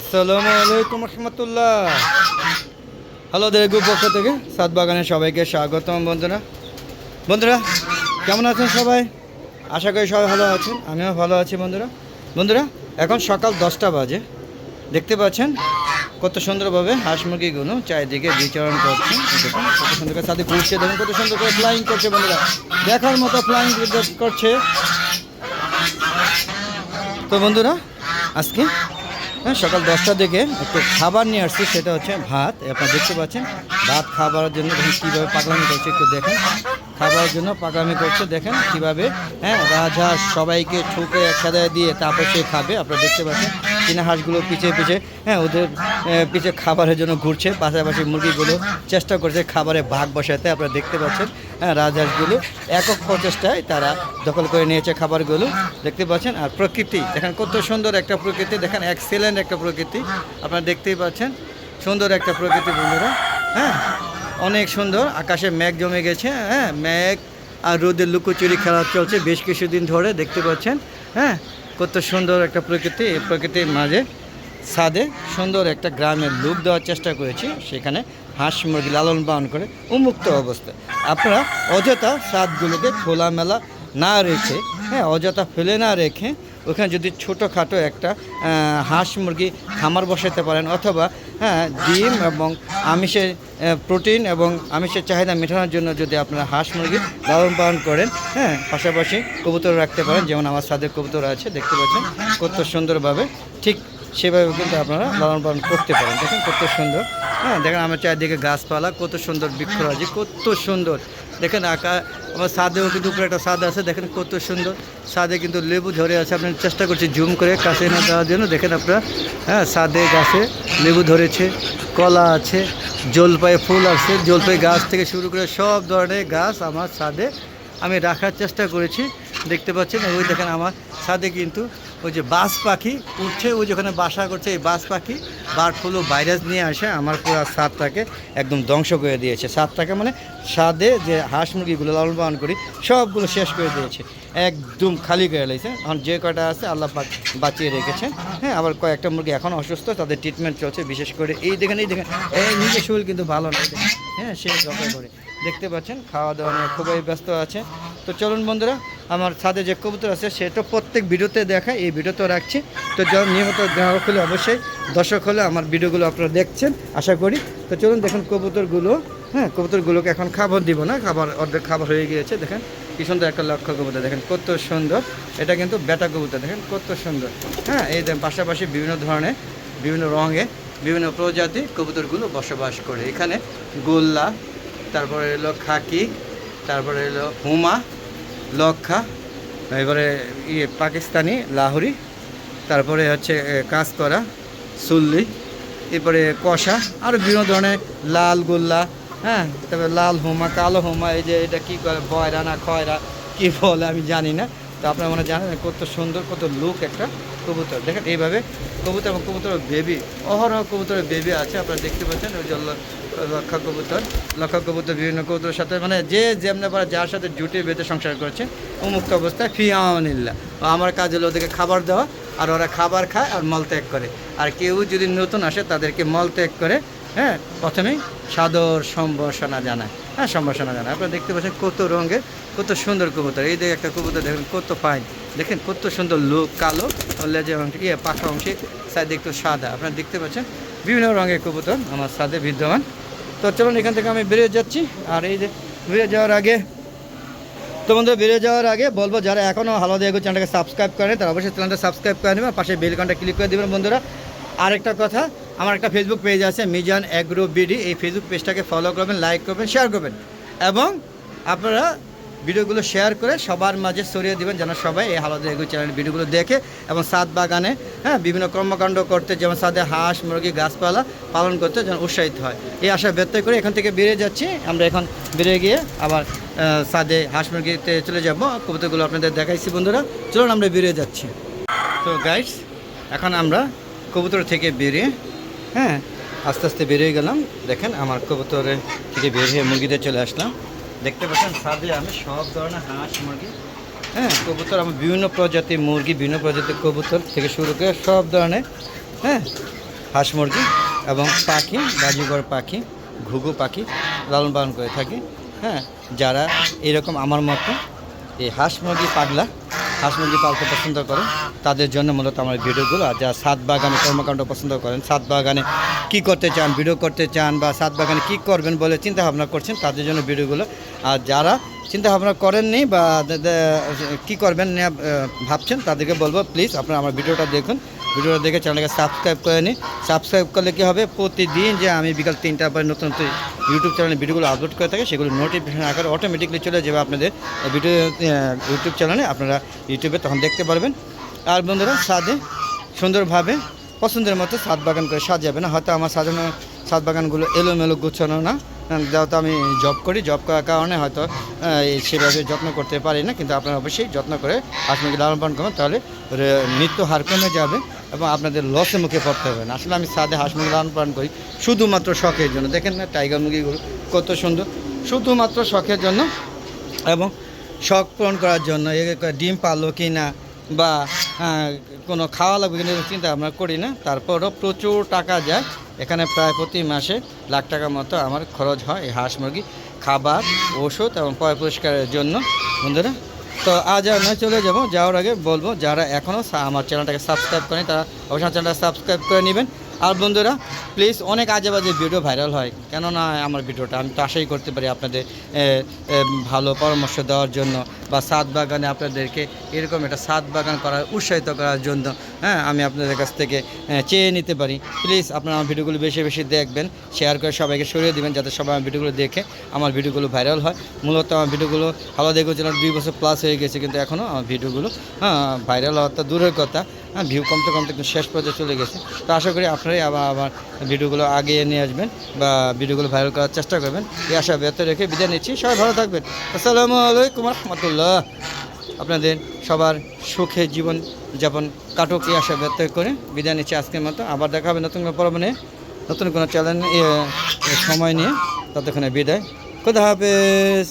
আসসালামু আলাইকুম রহমতুল্লাহ। হ্যালো দেগু পক্ষ থেকে সাত বাগানে সবাইকে স্বাগতম বন্ধুরা। বন্ধুরা, কেমন আছেন সবাই? আশা করি সবাই ভালো আছেন, আমিও ভালো আছি বন্ধুরা। বন্ধুরা, এখন সকাল দশটা বাজে। দেখতে পাচ্ছেন কত সুন্দরভাবে হাঁস মুরগিগুলো চারিদিকে বিচরণ করছে কত সুন্দর করে সাথে ঘুরছে, দেখুন কত সুন্দর করে ফ্লাইং করছে বন্ধুরা। দেখার মতো ফ্লাইং করছে। তো বন্ধুরা, আজকে হ্যাঁ সকাল দশটা থেকে একটু খাবার নিয়ে আসছি সেটা হচ্ছে ভাত। আপনারা দেখতে পাচ্ছেন ভাত খাবারের জন্য দেখুন কীভাবে পাগলামি করছে একটু দেখেন। খাবারের জন্য পাগলামি করছে দেখেন কীভাবে হ্যাঁ রাজহাঁস সবাইকে ঠুকে একসাথে দিয়ে তারপর সে খাবে। আপনারা দেখতে পাচ্ছেন চীনা হাঁসগুলো পিছে পিছে হ্যাঁ ওদের আহ, পিছে খাবারের জন্য ঘুরছে পাশাপাশি মুরগিগুলো চেষ্টা করছে খাবারে ভাগ বসাতে আপনারা দেখতে পাচ্ছেন। হ্যাঁ রাজহাঁসগুলো একক প্রচেষ্টায় তারা দখল করে নিয়েছে খাবারগুলো। দেখতে পাচ্ছেন, আর প্রকৃতি, দেখেন কত সুন্দর একটা প্রকৃতি, দেখেন এক্সেলেন্ট একটা প্রকৃতি। আপনারা দেখতেই পাচ্ছেন, সুন্দর একটা প্রকৃতি বন্ধুরা হ্যাঁ? অনেক সুন্দর, আকাশে মেঘ জমে গেছে হ্যাঁ? মেঘ আর রোদের লুকোচুরি খেলা চলছে বেশ কিছুদিন ধরে, দেখতে পাচ্ছেন হ্যাঁ? কত সুন্দর একটা প্রকৃতি, এই প্রকৃতির মাঝে ছাদে সুন্দর একটা গ্রামের লুক দেওয়ার চেষ্টা করেছি, সেখানে হাঁস মুরগি লালন পালন করে উন্মুক্ত অবস্থায়। আপনারা অযথা ছাদগুলোকে খোলামেলা না রেখে হ্যাঁ অযথা ফেলে না রেখে ওখানে যদি ছোটোখাটো একটা হাঁস মুরগি খামার বসাতে পারেন অথবা হ্যাঁ ডিম এবং আমিষের প্রোটিন এবং আমিষের চাহিদা মেটানোর জন্য যদি আপনারা হাঁস মুরগি লালন পালন করেন হ্যাঁ পাশাপাশি কবুতর রাখতে পারেন। যেমন আমার সাথে কবুতর আছে, দেখতে পাচ্ছেন কত সুন্দরভাবে। ঠিক সেভাবে কিন্তু আপনারা লালন পালন করতে পারেন। দেখেন কত সুন্দর। হ্যাঁ দেখেন আমার চারিদিকে গাছপালা, কত সুন্দর বৃক্ষরাজি, কত সুন্দর। দেখেন আঁকা, আমার সাদেও কিন্তু উপরে একটা সাদ আছে, দেখেন কত সুন্দর। সাদে কিন্তু লেবু ধরে আছে আপনার চেষ্টা করছি জুম করে কাছে না দেওয়ার জন্য। দেখেন আপনারা হ্যাঁ সাদে গাছে লেবু ধরেছে, কলা আছে, জলপাই ফুল আছে, জলপাই গাছ থেকে শুরু করে সব ধরনের গাছ আমার ছাদে আমি রাখার চেষ্টা করেছি। দেখতে পাচ্ছেন ওই দেখেন আমার ছাদে কিন্তু ওই যে বাস পাখি উঠছে, ওই যেখানে বাসা করছে, এই বাস পাখি বার্ড ফ্লু ভাইরাস নিয়ে আসে, আমার পুরো ছাদটাকে একদম ধ্বংস করে দিয়েছে। ছাদটাকে মানে ছাদে যে হাঁস মুরগিগুলো লালন পালন করি, সবগুলো শেষ করে দিয়েছে। একদম খালি করে লেগেছে এখন যে কটা আছে আল্লাহ বাঁচিয়ে রেখেছে। হ্যাঁ আবার কয়েকটা মুরগি এখন অসুস্থ, তাদের ট্রিটমেন্ট চলছে, বিশেষ করে এই দেখেন এই দেখেন, এই নিজের শরীর কিন্তু ভালো না হ্যাঁ সে করে। দেখতে পাচ্ছেন, খাওয়া দাওয়া নিয়ে খুবই ব্যস্ত আছে। তো চলুন বন্ধুরা আমার ছাদে যে কবুতর আছে সেটা প্রত্যেক ভিডিওতে দেখা এই ভিডিওতে রাখছি। তো যখন নিয়মিত দেখা হলে অবশ্যই দর্শক হলে আমার ভিডিওগুলো আপনারা দেখছেন, আশা করি। তো চলুন দেখুন কবুতরগুলো হ্যাঁ কবুতরগুলোকে এখন খাবার দিব না, খাবার অর্ধেক খাবার হয়ে গিয়েছে, দেখেন। কি সুন্দর একটা লক্ষ্য কবুতর, দেখেন, কত সুন্দর। এটা কিন্তু বেটা কবুতর, দেখেন, কত সুন্দর। হ্যাঁ এই পাশাপাশি বিভিন্ন ধরনের, বিভিন্ন রঙে, বিভিন্ন প্রজাতি কবুতরগুলো বসবাস করে। এখানে গোল্লা, তারপরে এলো খাকি, তারপরে এলো হুমা লক্ষা, এবারে ইয়ে পাকিস্তানি, লাহোরি, তারপরে হচ্ছে কাজ করা সুল্লি এরপরে কষা আরও বিভিন্ন ধরনের লাল গোল্লা হ্যাঁ তারপরে লাল হোমা, কালো হোমা, এই যে এটা কী করে, বয়রা না খয়রা, কী বলে আমি জানি না। তো আপনারা মনে জানেন কত সুন্দর, কত লুক একটা কবুতর। দেখেন, এইভাবে কবুতর এবং কবুতরের বেবি, অহরহ কবুতরের বেবি আছে, আপনারা দেখতে পাচ্ছেন, ওই যে ল- লক্ষা কবুতর লক্ষা কবুতর বিভিন্ন কবুতরের সাথে মানে যে যেমনি পারে যার সাথে জুটে বেঁধে সংসার করছে, উন্মুক্ত অবস্থায় ফি আমানিল্লা আমার কাজ হলো ওদেরকে খাবার দেওয়া, আর ওরা খাবার খায় আর মল ত্যাগ করে। আর কেউ যদি নতুন আসে, তাদেরকে মল ত্যাগ করে হ্যাঁ প্রথমেই সাদর সম্ভাষণা জানায়। হ্যাঁ সম্ভাষণা জানায়। আপনারা দেখতে পাচ্ছেন কত রঙের, কত সুন্দর কবুতর। এই দেখে একটা কবুতর, দেখেন কত ফাইন দেখেন কত সুন্দর লোক কালো লেজের অংশ ইয়ে পাখা অংশে সাইডে একটু সাদা। আপনারা দেখতে পাচ্ছেন বিভিন্ন রঙের কবুতর, আমার সাথে বিদ্যমান। তো চলুন, এখান থেকে আমি বেরিয়ে যাচ্ছি। আর এই যে বেরিয়ে যাওয়ার আগে, তো বন্ধু বেরিয়ে যাওয়ার আগে বলব, যারা এখনও হালো দেগো চ্যানেলটাকে সাবস্ক্রাইব করেন, তারা অবশ্যই চ্যানেলটা সাবস্ক্রাইব করে নেবেন। পাশে বেল ঘণ্টা ক্লিক করে দেবেন, বন্ধুরা। আরেকটা কথা, আমার একটা ফেসবুক পেজ আছে, মিজান অ্যাগ্রো বিডি এই ফেসবুক পেজটাকে ফলো করবেন লাইক করবেন শেয়ার করবেন। এবং আপনারা ভিডিওগুলো শেয়ার করে সবার মাঝে ছড়িয়ে দিবেন যেন সবাই এই হালদা এগু চ্যানেলের ভিডিওগুলো দেখে এবং সাদ বাগানে হ্যাঁ বিভিন্ন কর্মকাণ্ড করতে, যেমন সাদে হাঁস, মুরগি, গাছপালা পালন করতে যেন উৎসাহিত হয়। এই আশা ব্যক্ত করে এখান থেকে বেরিয়ে যাচ্ছি। আমরা এখন বেরিয়ে গিয়ে আবার সাদে হাঁস, মুরগিতে চলে যাব। কবুতরগুলো আপনাদের দেখাইছি বন্ধুরা। চলুন আমরা বেরিয়ে যাচ্ছি। তো গাইস এখন আমরা কবুতর থেকে বেরিয়ে হ্যাঁ আস্তে আস্তে বেরিয়ে গেলাম। দেখেন আমার কবুতরের থেকে বেরিয়ে মুরগিতে চলে আসলাম। দেখতে পাচ্ছেন ছাদে আমি সব ধরনের হাঁস, মুরগি হ্যাঁ কবুতর, আমার বিভিন্ন প্রজাতির মুরগি, বিভিন্ন প্রজাতির কবুতর থেকে শুরু করে সব ধরনের হ্যাঁ হাঁস, মুরগি এবং পাখি, বাজিগর পাখি, ঘুঘু পাখি লালন পালন করে থাকি হ্যাঁ যারা এরকম আমার মতো এই হাঁস, মুরগি পাগলা, হাঁস, মুরগি পালতে পছন্দ করে তাদের জন্য মূলত আমার ভিডিওগুলো। আর যারা সাত বাগানে কর্মকাণ্ড পছন্দ করেন, সাত বাগানে কি করতে চান, ভিডিও করতে চান বা সাত বাগানে কি করবেন বলে চিন্তা ভাবনা করছেন, তাদের জন্য ভিডিওগুলো। আর যারা চিন্তা ভাবনা করেননি বা কি করবেন ভাবছেন, তাদেরকে বলব প্লিজ আপনারা আমার ভিডিওটা দেখুন। ভিডিওটা দেখে চ্যানেলকে সাবস্ক্রাইব করে নিন। সাবস্ক্রাইব করলে কী হবে, প্রতিদিন যে আমি বিকাল তিনটার পরে নতুন নতুন ইউটিউব চ্যানেলে ভিডিওগুলো আপলোড করে থাকি, সেগুলো নোটিফিকেশন আকারে অটোমেটিকলি চলে যাবে আপনাদের ভিডিও ইউটিউব চ্যানেলে আপনারা ইউটিউবে তখন দেখতে পারবেন। আর বন্ধুরা সাদে সুন্দরভাবে, পছন্দের মতো সাত বাগান করে সাজাবে না। হয়তো আমার সাজানো সাত বাগানগুলো এলোমেলো গুছানো না। যেহেতু আমি জব করি, জব করার কারণে হয়তো সেভাবে যত্ন করতে পারি না। কিন্তু আপনারা অবশ্যই যত্ন করে মুরগি লালন পালন করবেন, তাহলে মৃত্যু হার কমে যাবে এবং আপনাদের লসের মুখে পড়তে হবে না। আসলে আমি সাদে হাঁস মুরগি লালন পালন করি শুধুমাত্র শখের জন্য। দেখেন না, টাইগার মুরগিগুলো কত সুন্দর। শুধুমাত্র শখের জন্য এবং শখ পূরণ করার জন্য। ডিম পারল কি না বা কোনো খাওয়া লাগবে কিন্তু চিন্তা আমরা করি না। তারপরও প্রচুর টাকা যায়। এখানে প্রায় প্রতি মাসে লাখ টাকা মতো আমার খরচ হয় এই হাঁস মুরগি, খাবার, ওষুধ এবং পয় পরিষ্কারের জন্য। বন্ধুরা, তো আজ আমরা চলে যাব। যাওয়ার আগে বলব, যারা এখনও আমার চ্যানেলটাকে সাবস্ক্রাইব করেন, তারা অবশ্যই চ্যানেলটা সাবস্ক্রাইব করে নেবেন। আর বন্ধুরা প্লিজ অনেক আজে বাজে ভিডিও ভাইরাল হয়। কেননা আমার ভিডিওটা আমি তো আশাই করতে পারি আপনাদের ভালো পরামর্শ দেওয়ার জন্য বা সাত বাগানে আপনাদেরকে এরকম একটা সাত বাগান করার, উৎসাহিত করার জন্য হ্যাঁ আমি আপনাদের কাছ থেকে চেয়ে নিতে পারি। প্লিজ আপনারা আমার ভিডিওগুলো বেশি বেশি দেখবেন শেয়ার করে সবাইকে সরিয়ে দেবেন যাতে সবাই আমার ভিডিওগুলো দেখে আমার ভিডিওগুলো ভাইরাল হয়। মূলত আমার ভিডিওগুলো ভালো দেখে চ্যানেল দুই বছর প্লাস হয়ে গেছে, কিন্তু এখনও আমার ভিডিওগুলো হ্যাঁ ভাইরাল হওয়ার তো দূরের কথা হ্যাঁ ভিউ কমতে কমতে কিন্তু শেষ পর্যায়ে চলে গেছে। তো আশা করি আপনারাই আবার আবার ভিডিওগুলো আগিয়ে নিয়ে আসবেন বা ভিডিওগুলো ভাইরাল করার চেষ্টা করবেন। এই আশা ব্যর্থ রেখে বিদায় নিচ্ছি। সবাই ভালো থাকবেন। আসসালামু আলাইকুম রহমতুল্লাহ। আপনাদের সবার সুখে জীবন যাপন কাটুক এই আশা ব্যর্থ করে বিদায় নিচ্ছি আজকের মতো। আবার দেখা হবে নতুন কোনো পর্ব নিয়ে, নতুন কোনো চ্যানেল সময় নিয়ে। ততক্ষণে বিদায়। খুদা হাফেজ।